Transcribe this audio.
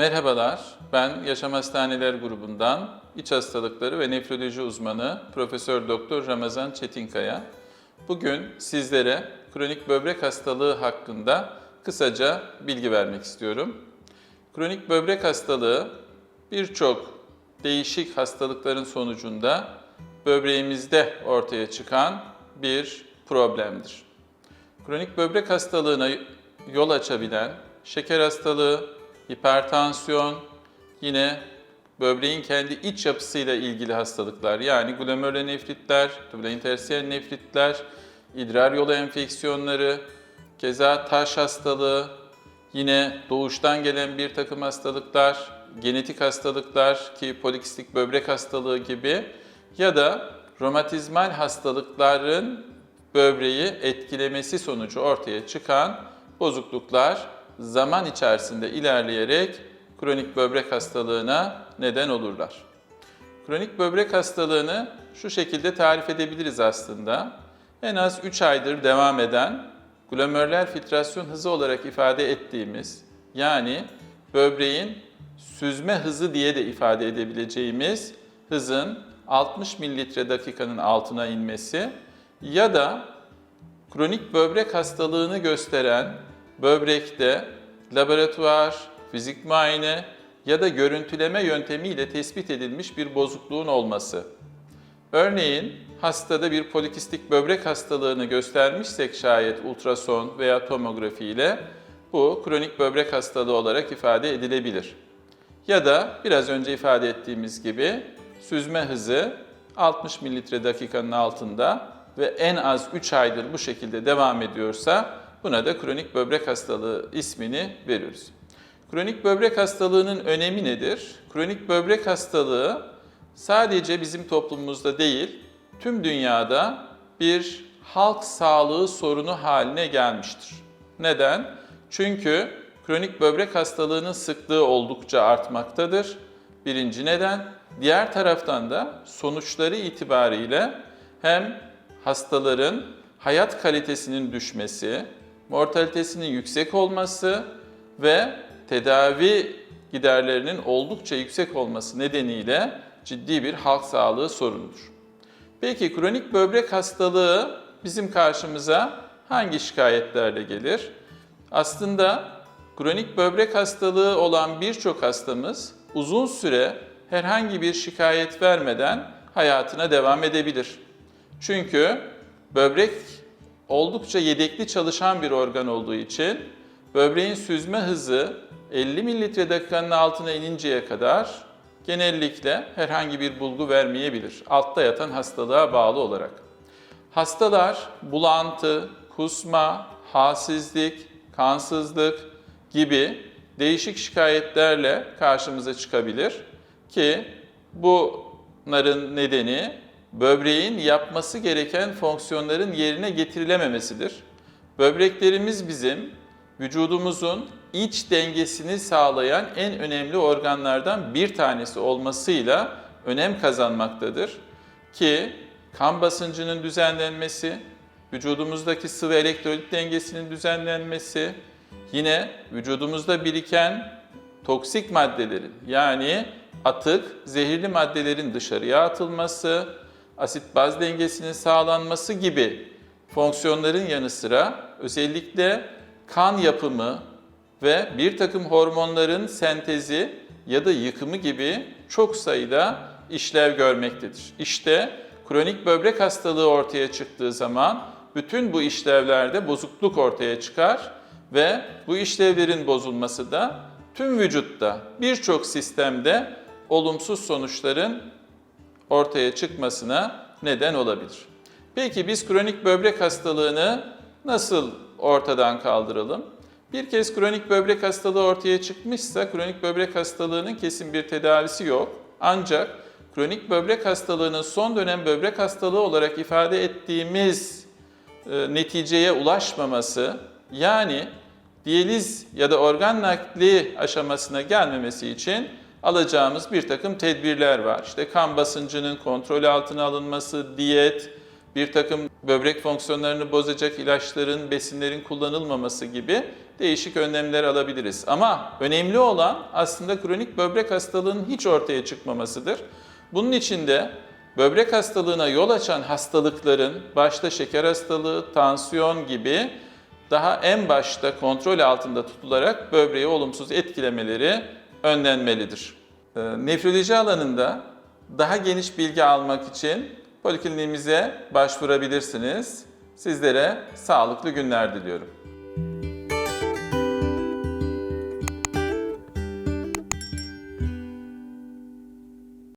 Merhabalar, ben Yaşam Hastaneler grubundan iç hastalıkları ve nefroloji uzmanı Profesör Doktor Ramazan Çetinkaya. Bugün sizlere kronik böbrek hastalığı hakkında kısaca bilgi vermek istiyorum. Kronik böbrek hastalığı birçok değişik hastalıkların sonucunda böbreğimizde ortaya çıkan bir problemdir. Kronik böbrek hastalığına yol açabilen şeker hastalığı, hipertansiyon, yine böbreğin kendi iç yapısıyla ilgili hastalıklar yani glomerulonefritler, tubuleinterstitial nefritler, idrar yolu enfeksiyonları, keza taş hastalığı, yine doğuştan gelen bir takım hastalıklar, genetik hastalıklar ki polikistik böbrek hastalığı gibi ya da romatizmal hastalıkların böbreği etkilemesi sonucu ortaya çıkan bozukluklar zaman içerisinde ilerleyerek kronik böbrek hastalığına neden olurlar. Kronik böbrek hastalığını şu şekilde tarif edebiliriz aslında. En az 3 aydır devam eden glomerüler filtrasyon hızı olarak ifade ettiğimiz yani böbreğin süzme hızı diye de ifade edebileceğimiz hızın 60 mililitre dakikanın altına inmesi ya da kronik böbrek hastalığını gösteren böbrekte laboratuvar, fizik muayene ya da görüntüleme yöntemiyle tespit edilmiş bir bozukluğun olması. Örneğin hastada bir polikistik böbrek hastalığını göstermişsek şayet ultrason veya tomografi ile bu kronik böbrek hastalığı olarak ifade edilebilir. Ya da biraz önce ifade ettiğimiz gibi süzme hızı 60 mililitre dakikanın altında ve en az 3 aydır bu şekilde devam ediyorsa buna da kronik böbrek hastalığı ismini veriyoruz. Kronik böbrek hastalığının önemi nedir? Kronik böbrek hastalığı sadece bizim toplumumuzda değil, tüm dünyada bir halk sağlığı sorunu haline gelmiştir. Neden? Çünkü kronik böbrek hastalığının sıklığı oldukça artmaktadır. Birinci neden. Diğer taraftan da sonuçları itibariyle hem hastaların hayat kalitesinin düşmesi, mortalitesinin yüksek olması ve tedavi giderlerinin oldukça yüksek olması nedeniyle ciddi bir halk sağlığı sorunudur. Peki kronik böbrek hastalığı bizim karşımıza hangi şikayetlerle gelir? Aslında kronik böbrek hastalığı olan birçok hastamız uzun süre herhangi bir şikayet vermeden hayatına devam edebilir. Çünkü böbrek oldukça yedekli çalışan bir organ olduğu için böbreğin süzme hızı 50 mililitre dakikanın altına ininceye kadar genellikle herhangi bir bulgu vermeyebilir. Altta yatan hastalığa bağlı olarak. Hastalar bulantı, kusma, halsizlik, kansızlık gibi değişik şikayetlerle karşımıza çıkabilir ki bunların nedeni böbreğin yapması gereken fonksiyonların yerine getirilememesidir. Böbreklerimiz bizim vücudumuzun iç dengesini sağlayan en önemli organlardan bir tanesi olmasıyla önem kazanmaktadır. Ki kan basıncının düzenlenmesi, vücudumuzdaki sıvı elektrolit dengesinin düzenlenmesi, yine vücudumuzda biriken toksik maddelerin yani atık, zehirli maddelerin dışarıya atılması, asit baz dengesinin sağlanması gibi fonksiyonların yanı sıra özellikle kan yapımı ve bir takım hormonların sentezi ya da yıkımı gibi çok sayıda işlev görmektedir. İşte kronik böbrek hastalığı ortaya çıktığı zaman bütün bu işlevlerde bozukluk ortaya çıkar ve bu işlevlerin bozulması da tüm vücutta birçok sistemde olumsuz sonuçların ortaya çıkmasına neden olabilir. Peki biz kronik böbrek hastalığını nasıl ortadan kaldıralım? Bir kez kronik böbrek hastalığı ortaya çıkmışsa kronik böbrek hastalığının kesin bir tedavisi yok. Ancak kronik böbrek hastalığının son dönem böbrek hastalığı olarak ifade ettiğimiz e, neticeye ulaşmaması yani diyaliz ya da organ nakli aşamasına gelmemesi için alacağımız bir takım tedbirler var. İşte kan basıncının kontrol altına alınması, diyet, bir takım böbrek fonksiyonlarını bozacak ilaçların, besinlerin kullanılmaması gibi değişik önlemler alabiliriz. Ama önemli olan aslında kronik böbrek hastalığının hiç ortaya çıkmamasıdır. Bunun için de böbrek hastalığına yol açan hastalıkların başta şeker hastalığı, tansiyon gibi daha en başta kontrol altında tutularak böbreği olumsuz etkilemeleri önlenmelidir. Ee, Nefroloji alanında daha geniş bilgi almak için polikliniğimize başvurabilirsiniz. Sizlere sağlıklı günler diliyorum.